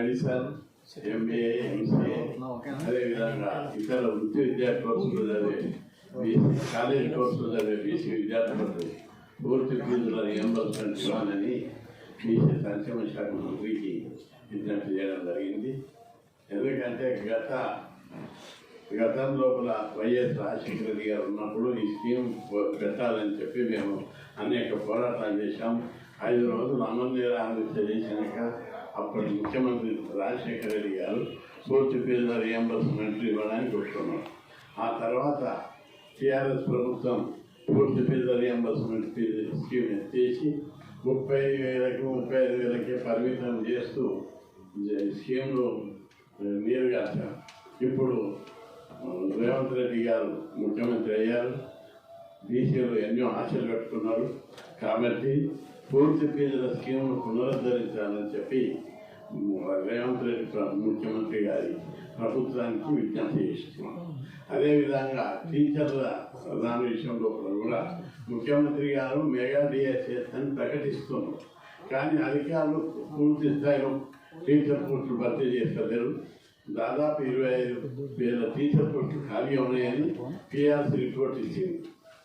Medicine MBA MCA అదేవిధంగా ఇతర వృత్తి విద్యా కోర్సులు చదివే బీసీ కాలేజ్ కోర్సులు చదివే బీసీ విద్యార్థులకు పూర్తి ఫీజుల రియంబర్స్మెంట్ ఇవ్వాలని బీసీ సంక్షేమ శాఖ మంత్రికి విజ్ఞప్తి చేయడం జరిగింది. ఎందుకంటే గత గతం లోపల వైఎస్ రాజశేఖర గారు ఉన్నప్పుడు ఈ స్కీమ్ పెట్టాలని చెప్పి మేము అనేక పోరాటాలు చేశాం. ఐదు రోజులు అమలు నిరాహార చేసినాక అప్పటి ముఖ్యమంత్రి రాజశేఖర రెడ్డి గారు పూర్తి ఫీజుల రియంబర్స్మెంట్ ఇవ్వడానికి వస్తున్నారు ఆ తర్వాత టీఆర్ఎస్ ప్రభుత్వం పూర్తి పేద రియంబర్స్మెంట్ స్కీమ్ ఎత్తేసి ముప్పై వేలకు ముప్పై ఐదు వేలకే పరిమితం చేస్తూ స్కీమ్లో స్కీమ్ను ఇప్పుడు రేవంత్ రెడ్డి గారు ముఖ్యమంత్రి అయ్యారు. బీసీలు ఎన్నో ఆశలు పెట్టుకున్నారు. కాబట్టి పూర్తి ఫీజుల స్కీమ్ను పునరుద్ధరించాలని చెప్పి రేవంత్ రెడ్డి ముఖ్యమంత్రి గారి ప్రభుత్వానికి విజ్ఞప్తి చేస్తున్నాం. అదేవిధంగా టీచర్ల దాని విషయంలో కూడా ముఖ్యమంత్రి గారు మెగా డిఎస్ఎస్ అని ప్రకటిస్తున్నారు. కానీ అధికారులు పూర్తి స్థాయిలో టీచర్ పోస్టులు భర్తీ చేస్తలేరు. దాదాపు ఇరవై ఐదు వేల టీచర్ పోస్టులు ఖాళీ ఉన్నాయని పిఆర్సీ రిపోర్ట్ ఇచ్చింది.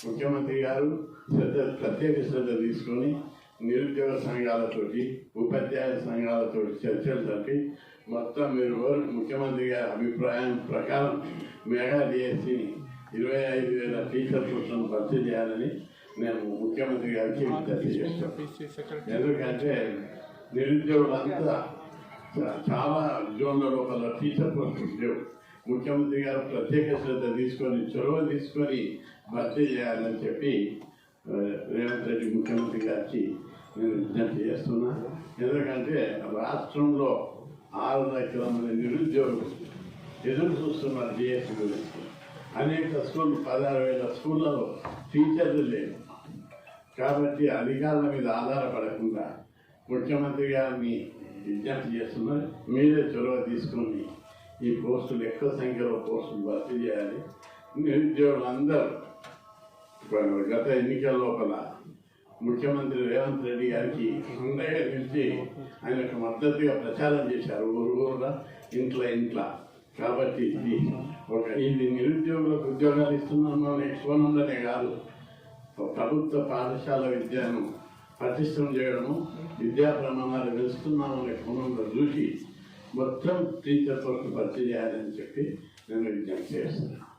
ముఖ్యమంత్రి గారు శ్రద్ధ ప్రత్యేక శ్రద్ధ తీసుకొని నిరుద్యోగ సంఘాలతోటి ఉపాధ్యాయ సంఘాలతోటి చర్చలు జరిపి మొత్తం మీరు ముఖ్యమంత్రి గారి అభిప్రాయం ప్రకారం మెగా డిఎస్సిని ఇరవై ఐదు వేల టీచర్ పోస్టులను భర్తీ చేయాలని నేను ముఖ్యమంత్రి గారికి విజ్ఞప్తి చేస్తాను ఎందుకంటే నిరుద్యోగులంతా చాలా జోన్ల లోపల టీచర్ పోస్టులు లేవు. ముఖ్యమంత్రి గారు ప్రత్యేక శ్రద్ధ తీసుకొని చొరవ తీసుకొని భర్తీ చేయాలని చెప్పి రేవంత్ రెడ్డి ముఖ్యమంత్రి గారు నేను విజ్ఞప్తి చేస్తున్నా ఎందుకంటే రాష్ట్రంలో ఆరు లక్షల మంది నిరుద్యోగులు ఎదురు చూస్తున్నారు డిఎస్సి గురించి. అనేక స్కూళ్ళు పదహారు వేల స్కూళ్ళలో టీచర్లు లేరు. కాబట్టి అధికారుల మీద ఆధారపడకుండా ముఖ్యమంత్రి గారిని విజ్ఞప్తి చేస్తున్నారు. మీరే చొరవ తీసుకొని ఈ పోస్టులు ఎక్కువ సంఖ్యలో పోస్టులు భర్తీ చేయాలి. నిరుద్యోగులందరూ గత ఎన్నికల లోపల ముఖ్యమంత్రి రేవంత్ రెడ్డి గారికి అండగా నిలిచి ఆయనకు మద్దతుగా ప్రచారం చేశారు. ఊరు ఊరుగా ఇంట్లో ఇంట్లో. కాబట్టి ఇది ఒక ఇది నిరుద్యోగులకు ఉద్యోగాలు ఇస్తున్నాము అనే కోణంలోనే కాదు. ప్రభుత్వ పాఠశాల విద్యను పటిష్టం చేయడము విద్యా ప్రమాణాలు అనే కోణంలో చూసి మొత్తం టీచర్తో కొరకు భర్తీ చేయాలని చెప్పి నేను విజ్ఞప్తి చేస్తున్నాను.